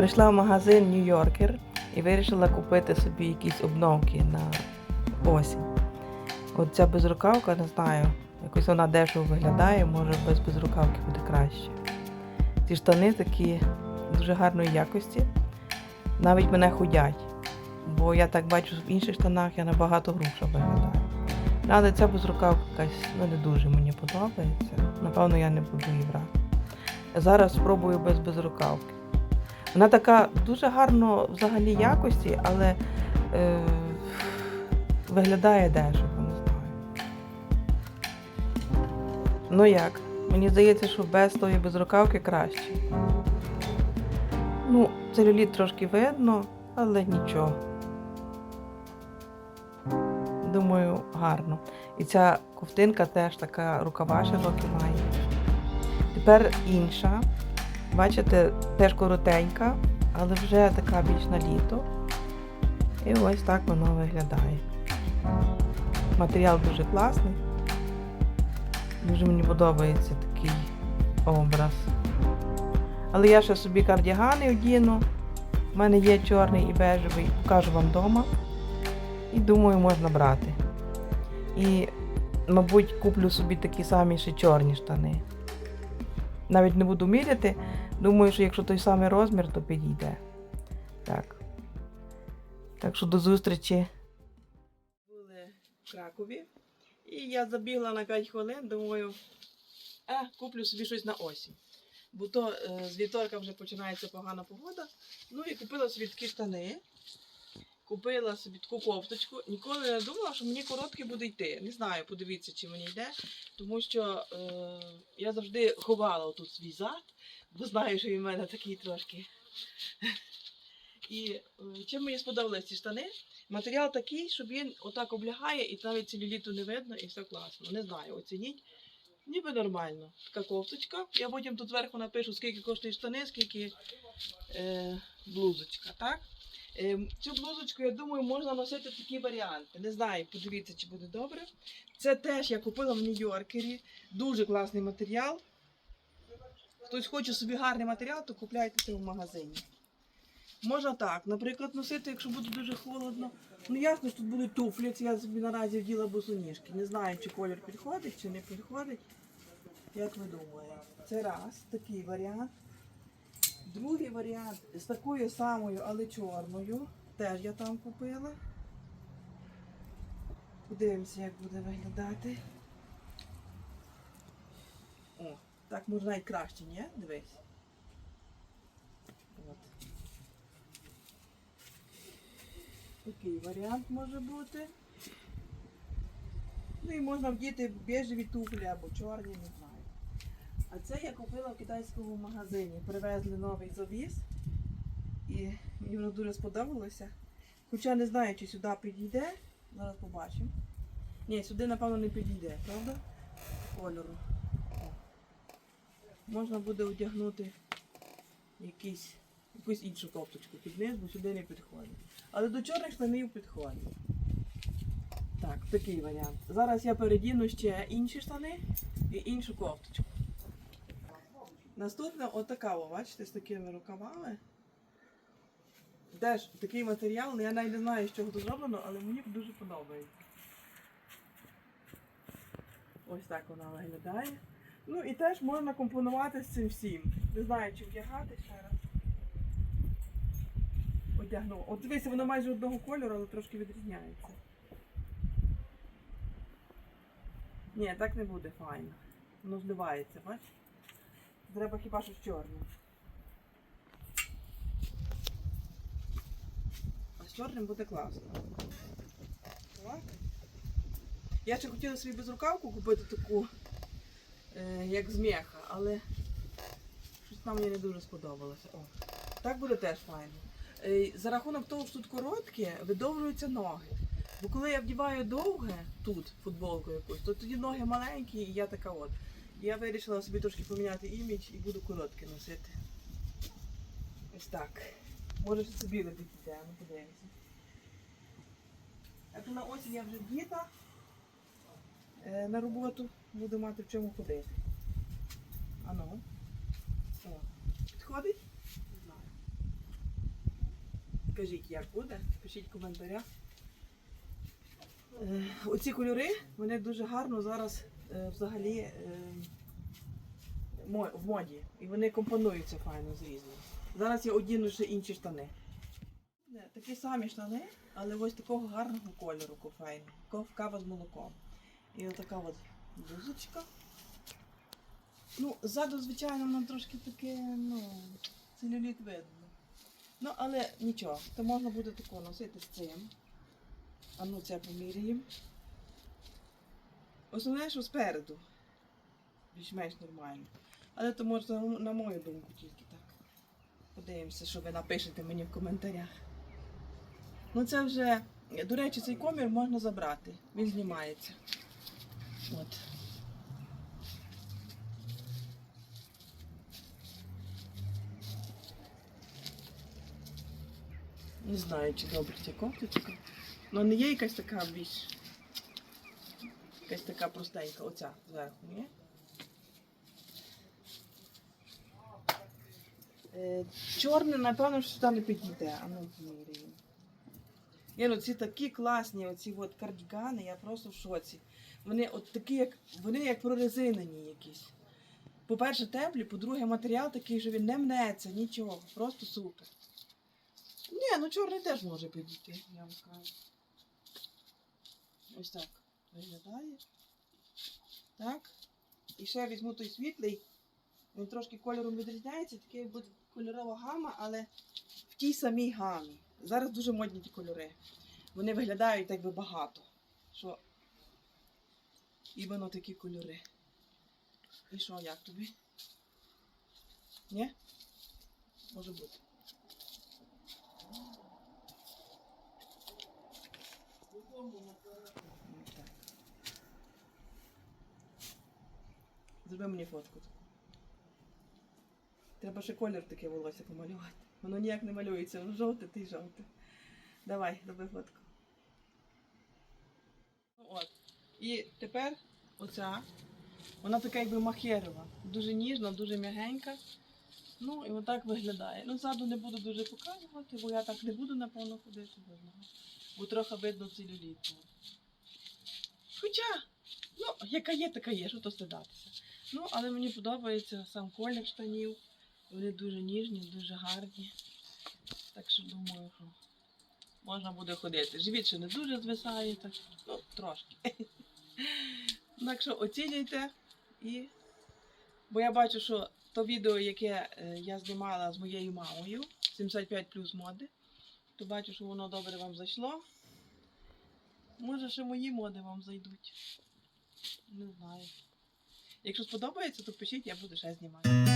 Прийшла в магазин Нью-Йоркер і вирішила купити собі якісь обновки на осінь. От ця безрукавка, не знаю, якось вона дешево виглядає, може без безрукавки буде краще. Ці штани такі дуже гарної якості, навіть мене худять. Бо я так бачу, в інших штанах я набагато грубше виглядаю. Але ця безрукавка якась ну, не дуже мені подобається. Напевно, я не буду її брати. Зараз спробую без безрукавки. Вона така дуже гарно взагалі якості, але е, виглядає дешево, не знаю. Ну як? Мені здається, що без тої безрукавки краще. Ну, целюліт трошки видно, але нічого. Думаю, гарно. І ця ковтинка теж така рукава широкі має. Тепер інша. Бачите, теж коротенька, але вже така більш на літо. І ось так воно виглядає. Матеріал дуже класний. Дуже мені подобається такий образ. Але я ще собі кардігани одіну. У мене є чорний і бежевий, покажу вам вдома. І думаю, можна брати. І, мабуть, куплю собі такі самі ще чорні штани. Навіть не буду міряти. Думаю, що якщо той самий розмір, то підійде. Так. Так що до зустрічі. Були в Кракові. І я забігла на 5 хвилин, думаю, а, куплю собі щось на осінь. Бо то е, з вівторка вже починається погана погода. Ну і купила собі штани. Купила собі таку кофточку. Ніколи не думала, що мені коротке буде йти. Не знаю, подивіться, чи мені йде. Тому що е, я завжди ховала тут свій зад, бо знаю, що він в мене такий трошки. І е, чим мені сподобались ці штани? Матеріал такий, що він отак облягає і навіть целюліту не видно, і все класно. Не знаю, оцініть. Ніби нормально. Така кофточка. Я потім тут зверху напишу, скільки коштують штани, скільки е, блузочка, так? Е, цю блузочку, я думаю, можна носити такі варіанти. Не знаю, подивіться, чи буде добре. Це теж я купила в Нью-Йоркері. Дуже класний матеріал. Хтось хоче собі гарний матеріал, то купляйте це в магазині. Можна так, наприклад, носити, якщо буде дуже холодно. Ну ясно, що тут будуть туфлі, це я собі наразі вділа босоніжки. Не знаю, чи колір підходить, чи не підходить. Як ви думаєте? Це раз, такий варіант. Другий варіант з такою самою, але чорною. Теж я там купила. Подивимося, як буде виглядати. О, так можна і краще, ні? Дивись. От. Такий варіант може бути. Ну і можна вдіти бежеві туфлі або чорні, не знаю. А це я купила в китайському магазині. Привезли новий завіз. І мені воно дуже сподобалося. Хоча не знаю, чи сюди підійде. Зараз побачимо. Ні, сюди, напевно, не підійде, правда? Кольору. Можна буде одягнути якийсь, якусь іншу кофточку під низ, бо сюди не підходить. Але до чорних штанів підходить. Так, такий варіант. Зараз я передіну ще інші штани і іншу кофточку. Наступна отака, о, бачите, з такими рукавами. Теж такий матеріал, ну, я навіть не знаю, з чого це зроблено, але мені дуже подобається. Ось так вона виглядає. Ну і теж можна компонувати з цим всім. Не знаю, чи вдягати ще раз. Одягну. От дивися, воно майже одного кольору, але трошки відрізняється. Ні, так не буде файно. Воно зливається, бачиш? Треба хіба що чорним. А з чорним буде класно. Я ще хотіла собі безрукавку купити таку, е, як з меха, але щось там мені не дуже сподобалося. О, так буде теж файно. Е, за рахунок того, що тут коротке, видовжуються ноги. Бо коли я вдіваю довге тут футболку якусь, то тоді ноги маленькі і я така от. Я вирішила собі трошки поміняти імідж і буду коротке носити. Ось так. Може ще собі не підійде, ну подивимося. А то на осінь я вже діта е, на роботу, буду мати в чому ходити. Ану. О. Підходить? Скажіть, як буде. Пишіть в коментарях. Е, Оці кольори, вони дуже гарно зараз е, взагалі е, в моді. І вони компонуються файно з різним. Зараз я одіну ще інші штани. Такі самі штани, але ось такого гарного кольору кофейну. Кава з молоком. І отака от блузочка. Ну, ззаду, звичайно, нам трошки таке, ну, целюліт видно. Ну, але нічого, то можна буде тако носити з цим. А ну це поміряємо. Основне, що спереду. Більш-менш нормально. Але то може на- на мою думку тільки так. Подивимося, що ви напишете мені в коментарях. Ну це вже, до речі, цей комір можна забрати. Він знімається. От. Не знаю, чи добре ця кофточка. Ну не є якась така більш. Якась така простенька, оця зверху, ні? Е, чорне, напевно, що сюди не підійде, а ну поміряємо. Ні, ну ці такі класні, оці от кардігани, я просто в шоці. Вони от такі, як вони як прорезинені якісь. По-перше, теплі, по-друге, матеріал такий, що він не мнеться, нічого, просто супер. Ні, ну чорний теж може підійти, я вам скажу. Ось так виглядає. Так. І ще візьму той світлий. Він трошки кольором відрізняється, такий буде кольорова гама, але в тій самій гамі. Зараз дуже модні ті кольори. Вони виглядають так би багато. Що іменно такі кольори. І що, як тобі? Ні? Може бути. Ось так. Зроби мені фотку. Треба ще колір таке волосся помалювати. Воно ніяк не малюється, воно жовте, ти жовте. Давай, роби фотку. Ну, От. І тепер оця. Вона така якби махерова. Дуже ніжна, дуже м'ягенька. Ну і отак виглядає. Ну, ззаду не буду дуже показувати, бо я так не буду, напевно, ходити нього. Бо трохи видно целюліт. Хоча, ну, яка є, така є, що то стидатися. Ну, але мені подобається сам колір штанів. Вони дуже ніжні, дуже гарні. Так що думаю, що можна буде ходити. Живіт ще не дуже звисає, так, ну, трошки. Так що оцінюйте і. Бо я бачу, що то відео, яке е, я знімала з моєю мамою, 75 плюс моди, то бачу, що воно добре вам зайшло. Може, ще мої моди вам зайдуть. Не знаю. Якщо сподобається, то пишіть, я буду ще знімати.